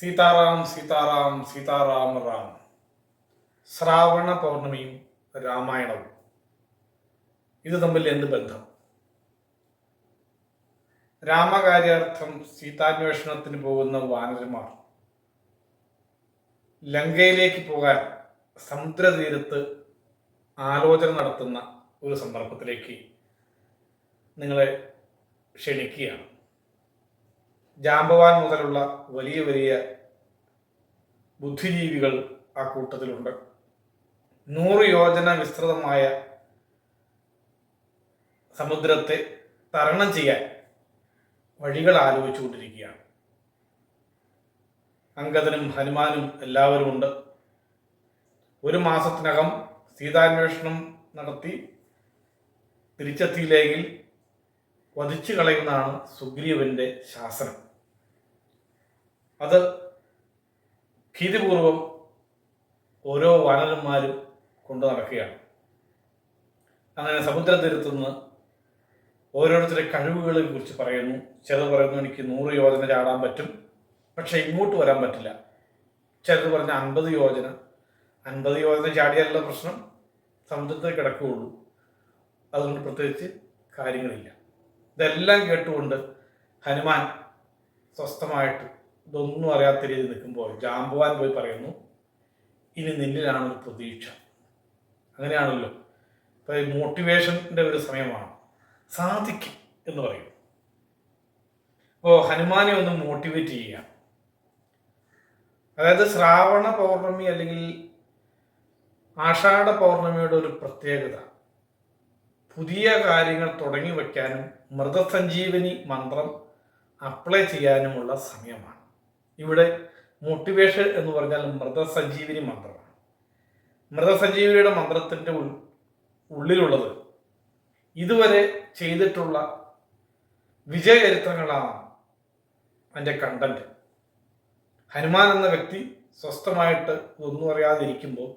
സീതാറാം സീതാറാം സീതാറാം റാം. ശ്രാവണ പൗർണമിയും രാമായണവും. ഇത് തമ്മിൽ എന്ത് ബന്ധം? രാമകാര്യാർത്ഥം സീതാന്വേഷണത്തിന് പോകുന്ന വാനരന്മാർ ലങ്കയിലേക്ക് പോകാൻ സമുദ്രതീരത്ത് ആലോചന നടത്തുന്ന ഒരു സന്ദർഭത്തിലേക്ക് നിങ്ങളെ ക്ഷണിക്കുകയാണ്. ജാമ്പവാൻ മുതലുള്ള വലിയ വലിയ ബുദ്ധിജീവികൾ ആ കൂട്ടത്തിലുണ്ട്. നൂറ് യോജന വിസ്തൃതമായ സമുദ്രത്തെ തരണം ചെയ്യാൻ വഴികൾ ആലോചിച്ചുകൊണ്ടിരിക്കുകയാണ്. അങ്കദനും ഹനുമാനും എല്ലാവരും ഉണ്ട് ഒരു മാസത്തിനകം സീതാന്വേഷണം നടത്തി തിരിച്ചെത്തിയില്ലെങ്കിൽ വധിച്ചു കളയുന്നതാണ് സുഗ്രീവന്റെ ശാസനം. അത് ഭീതിപൂർവം ഓരോ വാനരന്മാരും കൊണ്ടു നടക്കുകയാണ്. അങ്ങനെ സമുദ്രതീരത്തുനിന്ന് ഓരോരുത്തരുടെ കഴിവുകളെ കുറിച്ച് പറയുന്നു. ചിലത് പറയുന്നു എനിക്ക് നൂറ് യോജന ചാടാൻ പറ്റും പക്ഷെ ഇങ്ങോട്ട് വരാൻ പറ്റില്ല. ചിലത് പറഞ്ഞ അൻപത് യോജന അൻപത് യോജന ചാടിയാലുള്ള പ്രശ്നം? സമുദ്രത്തിൽ കിടക്കുകയുള്ളൂ. അതുകൊണ്ട് പ്രത്യേകിച്ച് കാര്യങ്ങളില്ല. ഇതെല്ലാം കേട്ടുകൊണ്ട് ഹനുമാൻ സ്വസ്ഥമായിട്ട് ഇതൊന്നും അറിയാത്ത രീതിയിൽ നിൽക്കുമ്പോൾ ജാമ്പവാൻ പോയി പറയുന്നു ഇനി നിന്നിലാണ് ഒരു പ്രതീക്ഷ. അങ്ങനെയാണല്ലോ. ഇപ്പൊ ഈ മോട്ടിവേഷന്റെ ഒരു സമയമാണ്. സാധിക്കും എന്ന് പറയും. അപ്പോൾ ഹനുമാനെ ഒന്ന് മോട്ടിവേറ്റ് ചെയ്യുക. അതായത് ശ്രാവണ പൗർണമി അല്ലെങ്കിൽ ആഷാഢ പൗർണമിയുടെ ഒരു പ്രത്യേകത. പുതിയ കാര്യങ്ങൾ തുടങ്ങി വയ്ക്കാനും മൃതസഞ്ജീവനി മന്ത്രം അപ്ലൈ ചെയ്യാനുമുള്ള സമയമാണ്. ഇവിടെ മോട്ടിവേഷൻ എന്ന് പറഞ്ഞാൽ മൃതസഞ്ജീവിനി മന്ത്രമാണ് മൃതസഞ്ജീവിനിയുടെ മന്ത്രത്തിന്റെ ഉള്ളിലുള്ളത് ഇതുവരെ ചെയ്തിട്ടുള്ള വിജയചരിത്രങ്ങളാണ് അതിന്റെ കണ്ടന്റ് ഹനുമാൻ എന്ന വ്യക്തി സ്വസ്ഥമായിട്ട് ഒന്നും അറിയാതിരിക്കുമ്പോൾ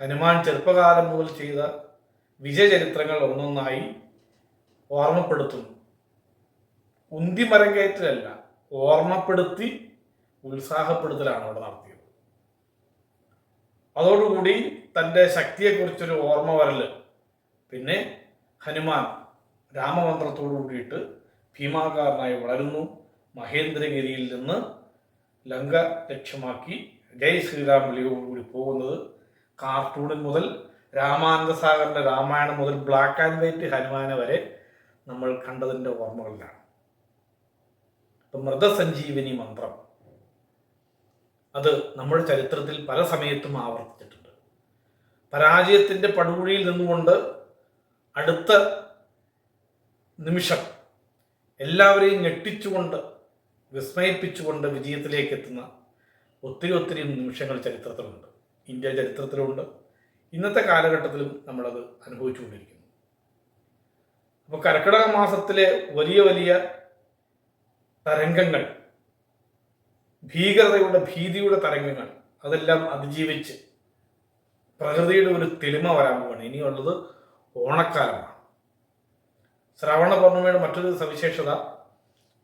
ഹനുമാൻ ചെറുപ്പകാലം മുതൽ ചെയ്ത വിജയചരിത്രങ്ങൾ ഒന്നൊന്നായി ഓർമ്മപ്പെടുത്തുന്നു. ഉന്തിമരം കയറ്റലല്ല ഓർമ്മപ്പെടുത്തി ഉത്സാഹപ്പെടുത്തലാണ് അവിടെ നടത്തിയത്. അതോടുകൂടി തന്റെ ശക്തിയെക്കുറിച്ചൊരു ഓർമ്മ വരൽ. പിന്നെ ഹനുമാൻ രാമമന്ത്രത്തോടു കൂടിയിട്ട് ഭീമാകാരനായി വളരുന്നു. മഹേന്ദ്രഗിരിയിൽ നിന്ന് ലങ്ക ലക്ഷ്യമാക്കി ജയ് ശ്രീരാം വിളിയോടുകൂടി പോകുന്നത് കാർട്ടൂണിൽ മുതൽ രാമാനന്ദ സാഗറിന്റെ രാമായണം മുതൽ ബ്ലാക്ക് ആൻഡ് വൈറ്റ് ഹനുമാനെ വരെ നമ്മൾ കണ്ടതിന്റെ ഓർമ്മകളിലാണ്. ഇപ്പം മൃതസഞ്ജീവനി മന്ത്രം. അത് നമ്മുടെ ചരിത്രത്തിൽ പല സമയത്തും ആവർത്തിച്ചിട്ടുണ്ട്. പരാജയത്തിന്റെ പടുകുഴിയിൽ നിന്നുകൊണ്ട് അടുത്ത നിമിഷം എല്ലാവരെയും ഞെട്ടിച്ചുകൊണ്ട് വിസ്മയിപ്പിച്ചുകൊണ്ട് വിജയത്തിലേക്ക് എത്തുന്ന ഒത്തിരി ഒത്തിരി നിമിഷങ്ങൾ ചരിത്രത്തിലുണ്ട്. ഇന്ത്യ ചരിത്രത്തിലുണ്ട്. ഇന്നത്തെ കാലഘട്ടത്തിലും നമ്മളത് അനുഭവിച്ചുകൊണ്ടിരിക്കുന്നു. അപ്പോൾ കർക്കിടക മാസത്തിലെ വലിയ വലിയ തരംഗങ്ങൾ ഭീകരതയുടെ ഭീതിയുടെ തരംഗങ്ങൾ അതെല്ലാം അതിജീവിച്ച് പ്രകൃതിയുടെ ഒരു തെളിമ വരാൻ പോവാണ്. ഇനിയുള്ളത് ഓണക്കാലമാണ്. ശ്രാവണ പൗർണമയുടെ മറ്റൊരു സവിശേഷത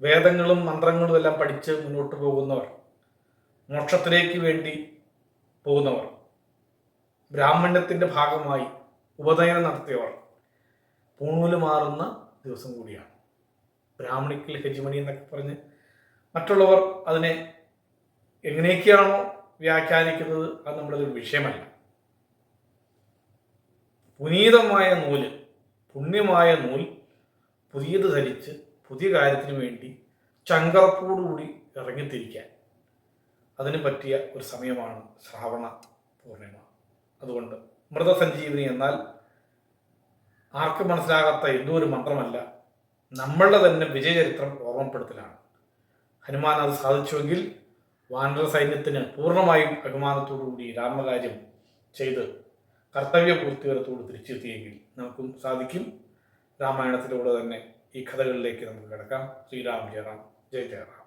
വേദങ്ങളും മന്ത്രങ്ങളും എല്ലാം പഠിച്ച് മുന്നോട്ട് പോകുന്നവർ മോക്ഷത്തിലേക്ക് വേണ്ടി പോകുന്നവർ ബ്രാഹ്മണ്യത്തിന്റെ ഭാഗമായി ഉപനയനം നടത്തിയവർ പൂണൂൽ മാറുന്ന ദിവസം കൂടിയാണ്. ബ്രാഹ്മണിക്കൽ ഹെജിമണി എന്നൊക്കെ പറഞ്ഞ് മറ്റുള്ളവർ അതിനെ എങ്ങനെയൊക്കെയാണോ വ്യാഖ്യാനിക്കുന്നത് അത് നമ്മുടെ ഒരു വിഷയമല്ല. പുനീതമായ നൂൽ പുണ്യമായ നൂൽ പുതിയത് ധരിച്ച് പുതിയ കാര്യത്തിന് വേണ്ടി ചങ്കറപ്പോടുകൂടി ഇറങ്ങിത്തിരിക്കാൻ അതിന് പറ്റിയ ഒരു സമയമാണ് ശ്രാവണ പൂർണിമ. അതുകൊണ്ട് മൃതസഞ്ജീവനി എന്നാൽ ആർക്കും മനസ്സിലാകാത്ത എന്തോ ഒരു മന്ത്രമല്ല നമ്മളുടെ തന്നെ വിജയചരിത്രം ഓർമ്മപ്പെടുത്തലാണ്. ഹനുമാൻ അത് സാധിച്ചുവെങ്കിൽ വാനര സൈന്യത്തിന് പൂർണമായും അഭിമാനത്തോടുകൂടി രാമകാര്യം ചെയ്ത് കർത്തവ്യ കർത്തവ്യപൂർത്തികരത്തോട് തിരിച്ചെത്തിയെങ്കിൽ നമുക്കും സാധിക്കും. രാമായണത്തിലൂടെ തന്നെ ഈ കഥകളിലേക്ക് നമുക്ക് കിടക്കാം. ശ്രീരാം ജയറാം. ജയ ജയറാം.